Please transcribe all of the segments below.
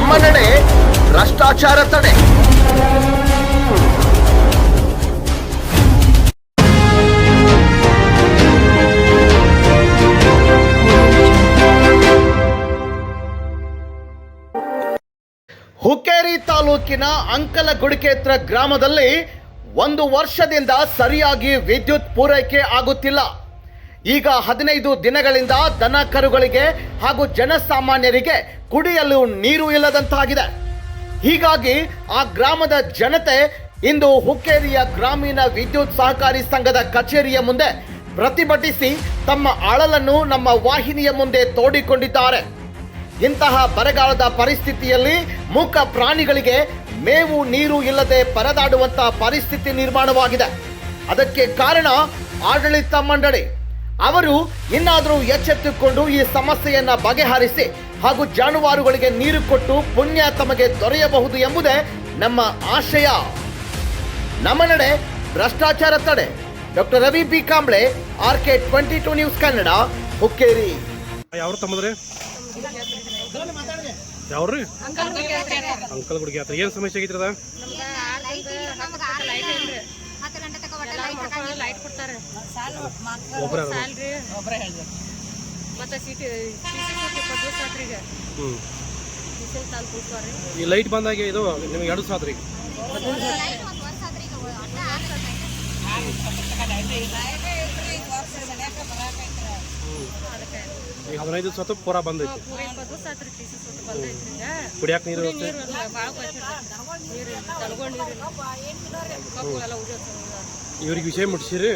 ನಮ್ಮ ನಡೆ ಭ್ರಷ್ಟಾಚಾರ ತಡೆ. ಹುಕ್ಕೇರಿ ತಾಲೂಕಿನ ಅಂಕಲಗುಡಿಕೇತ್ರ ಗ್ರಾಮದಲ್ಲಿ ಒಂದು ವರ್ಷದಿಂದ ಸರಿಯಾಗಿ ವಿದ್ಯುತ್ ಪೂರೈಕೆ ಆಗುತ್ತಿಲ್ಲ. ಈಗ ಹದಿನೈದು ದಿನಗಳಿಂದ ದನ ಕರುಗಳಿಗೆ ಹಾಗೂ ಜನಸಾಮಾನ್ಯರಿಗೆ ಕುಡಿಯಲು ನೀರು ಇಲ್ಲದಂತಾಗಿದೆ. ಹೀಗಾಗಿ ಆ ಗ್ರಾಮದ ಜನತೆ ಇಂದು ಹುಕ್ಕೇರಿಯ ಗ್ರಾಮೀಣ ವಿದ್ಯುತ್ ಸಹಕಾರಿ ಸಂಘದ ಕಚೇರಿಯ ಮುಂದೆ ಪ್ರತಿಭಟಿಸಿ ತಮ್ಮ ಅಳಲನ್ನು ನಮ್ಮ ವಾಹಿನಿಯ ಮುಂದೆ ತೋಡಿಕೊಂಡಿದ್ದಾರೆ. ಇಂತಹ ಬರಗಾಲದ ಪರಿಸ್ಥಿತಿಯಲ್ಲಿ ಮೂಕ ಪ್ರಾಣಿಗಳಿಗೆ ಮೇವು, ನೀರು ಇಲ್ಲದೆ ಪರದಾಡುವಂತಹ ಪರಿಸ್ಥಿತಿ ನಿರ್ಮಾಣವಾಗಿದೆ. ಅದಕ್ಕೆ ಕಾರಣ ಆಡಳಿತ ಮಂಡಳಿ. ಅವರು ಇನ್ನಾದರೂ ಎಚ್ಚೆತ್ತುಕೊಂಡು ಈ ಸಮಸ್ಯೆಯನ್ನ ಬಗೆಹರಿಸಿ ಹಾಗೂ ಜಾನುವಾರುಗಳಿಗೆ ನೀರು ಕೊಟ್ಟು ಪುಣ್ಯ ತಮಗೆ ದೊರೆಯಬಹುದು ಎಂಬುದೇ ನಮ್ಮ ಆಶಯ. ನಮ್ಮ ನಡೆ ಭ್ರಷ್ಟಾಚಾರ ತಡೆ. Doctor Ravi B Kamble R K twenty two news Kannada Hukkeri. ಯಾವ್ರು ತಮ್ಮದ್ರಿ? ಯಾವ್ರಿ? ಅಂಕಲ್ ಗುಡಿಗೆ ಏನ್ ಸಮಸ್ಯೆ ಆಗೈತ್ರಿ ಲೈಟ್ ಕೊಡ್ತಾರೆ. ಮತ್ತೆ ಸೀಟಿ ತಾಲ್ ಕೂತ್ವಾರಿ ಈ ಲೈಟ್ ಬಂದಾಗ ಇದು ನಿಮ್ಗೆ ಎರಡು ಸಾತ್ರಿಗೆ ಲೈಟ್ ಒಂದು ವರ್ಷ ಆದ್ರಿ ಈಗ ಒಟ್ಟ ಈಗ ಹದಿನೈದು ದಿವಸ ಹೊತ್ತು ಪೂರ ಬಂದೈತಿ. ಪೂರ ಇಪ್ಪತ್ತು ದಿವಸ ಆತ್ರಿ ಈಗ ಕುಡಿಯಾಕ ನೀರು ಕುಡಿ ವ್ಯವಸ್ಥೆ? ನೀರು ಇಲ್ಲ ಭಾಳ ಕೊಚ್ಚಿರ್ತಾರೆ ನೀರು ಇಲ್ಲ ತಲ್ಗೊಂಡು ನೀರು ಇಲ್ಲ ಕಪ್ಪು ಎಲ್ಲ ಉಳಿಯೋದು ಇವ್ರಿಗೆ ವಿಷಯ ಮುಟ್ಸಿರಿ.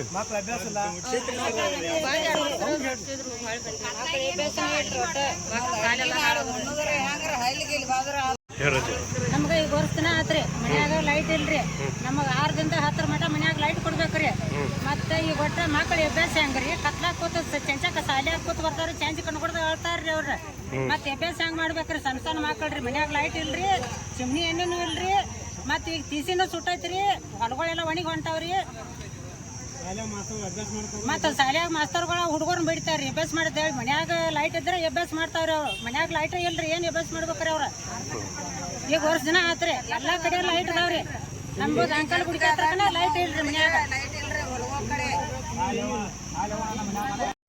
ನಮ್ಗ ನಮ್ಗೆ ಈಗ ವರ್ಷ ದಿನ ಆತ್ರಿ. ಮನ್ಯಾಗ ಲೈಟ್ ಇಲ್ರಿ. ನಮಗೆ ಆರು ದಿನದ ಹತ್ತರ ಮಟ ಮನ್ಯಾಗ ಲೈಟ್ ಕೊಡ್ಬೇಕ್ರಿ. ಮತ್ತೆ ಈಗ ಒಟ್ಟ ಮಕ್ಕಳ ಅಭ್ಯಾಸ ಹೆಂಗ್ರಿ? ಕತ್ಲಾಕ್ ಕೂತ ಚಂಚಕ ಚಾಂಜ್ ಕಣ್ಣು ಕೊಡ್ದ ಹೇಳ್ತಾರ್ರಿ ಅವ್ರ. ಮತ್ತೆ ಅಭ್ಯಾಸ ಹೆಂಗ್ ಮಾಡ್ಬೇಕ್ರಿ ಸಣ್ಣ ಸಣ್ಣ ಮಾಡ್ಕೊಳ್ರಿ ಮನ್ಯಾಗ ಲೈಟ್ ಇಲ್ರಿ ಚಿಮ್ನಿ ಎಣ್ಣೆನೂ ಇಲ್ರಿ ಮತ್ತೆ ಈಗ ತೀಸಿನೂ ಸುಟ್ಟೈತ್ರಿ ಹೊಲಗಳೆಲ್ಲ ಒಣಗಿ ಹೊಂಟಾವ್ರಿ. ಮತ್ತೆ ಶಾಲ್ಯಾಗ ಮಾಸ್ತರ್ಗಳ ಹುಡುಗರು ಬಿಡ್ತಾರ್ರಿ ಅಭ್ಯಾಸ ಮಾಡಿದ ಹೇಳಿ. ಮನ್ಯಾಗ ಲೈಟ್ ಇದ್ರೆ ಅಭ್ಯಾಸ ಮಾಡ್ತಾವ್ರಿ ಅವ್ರು. ಮನ್ಯಾಗ ಲೈಟ್ ಇಲ್ರಿ ಏನ್ ಅಭ್ಯಾಸ ಮಾಡ್ಬೇಕ್ರಿ ಅವ್ರ? ಈಗ ವರ್ಷ ದಿನ ಆತ್ರಿ ಎಲ್ಲಾ ಕಡೆ ಲೈಟ್ ಇದಾವ್ರಿ ನಮ್ದು ಅಂಕಲ್ ಗುಡಿ ಹತ್ರನ ಲೈಟ್ ಇಲ್ರಿ ಮನ್ಯಾಗ. ಲೈಟ್ ಇಲ್ಲ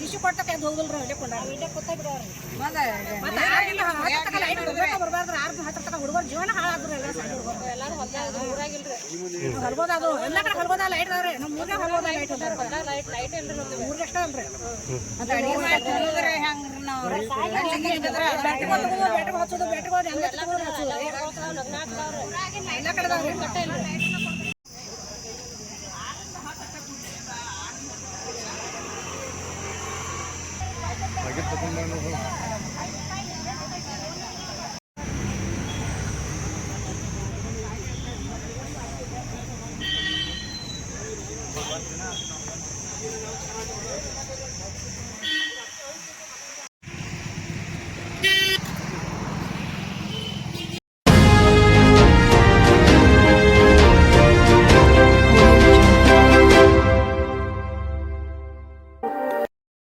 ಎಲ್ಲ ಕೊಡಾಕಲ್ರಿ ಇಶು ಅದು ಹೋಗಲ್ರ ಅಲ್ಲೇ ಕೊಂಡಾರ ಇಲ್ಲೇ ಕೂತ ಬಿಡವ್ರಿ ಮತ್ತೆ ಆಗಿಲ್ಲ ಹತ್ತು ತಕ ಲೈಟ್ ಬರ್ಬೇಕ ಬರ್ಬಾರ್ದ್ರ ಆರು ಹತ್ತರ ತಕ ಹುಡುಗರ ಜೀವನ ಹಾಳಾದ್ರು ಎಲ್ಲ ಸಣ್ಣ ಹುಡುಗರು. ಎಲ್ಲಾರು ಹೊಲ್ದಾಗ ಊರಾಗಿಲ್ರಿ ಹೊಲ್ಬೋದ ಅದು? ಎಲ್ಲ ಕಡೆ ಹೊಲ್ಬೋದ ಲೈಟ್ ಅದಾವ್ರಿ. ನಮ್ಮ ಹೊಲ್ಬೋದ ಲೈಟ್ ಲೈಟ್ ಲೈಟ್ ಇಲ್ರಿ ನಮ್ದು. ಊರ್ಗೆ ಅಷ್ಟ ಅಲ್ರಿ. ಮತ್ತೆ ಅಡಿಗೆ ಮಾಡ್ತಿದ್ರೆ ಹೆಂಗ್ರಿ ನಾವು? ಬ್ಯಾಟ್ರಿ ಹಚ್ಚೋದು ಬ್ಯಾಟ್ರಿ ಹೆಂಗ ಹಚ್ಚೋದು ಎಲ್ಲ ಕಡೆ ಅದಾವ್ರಿ. ಕಟ್ಟೆ ಇಲ್ರಿ. Nakit pa kung ano ko.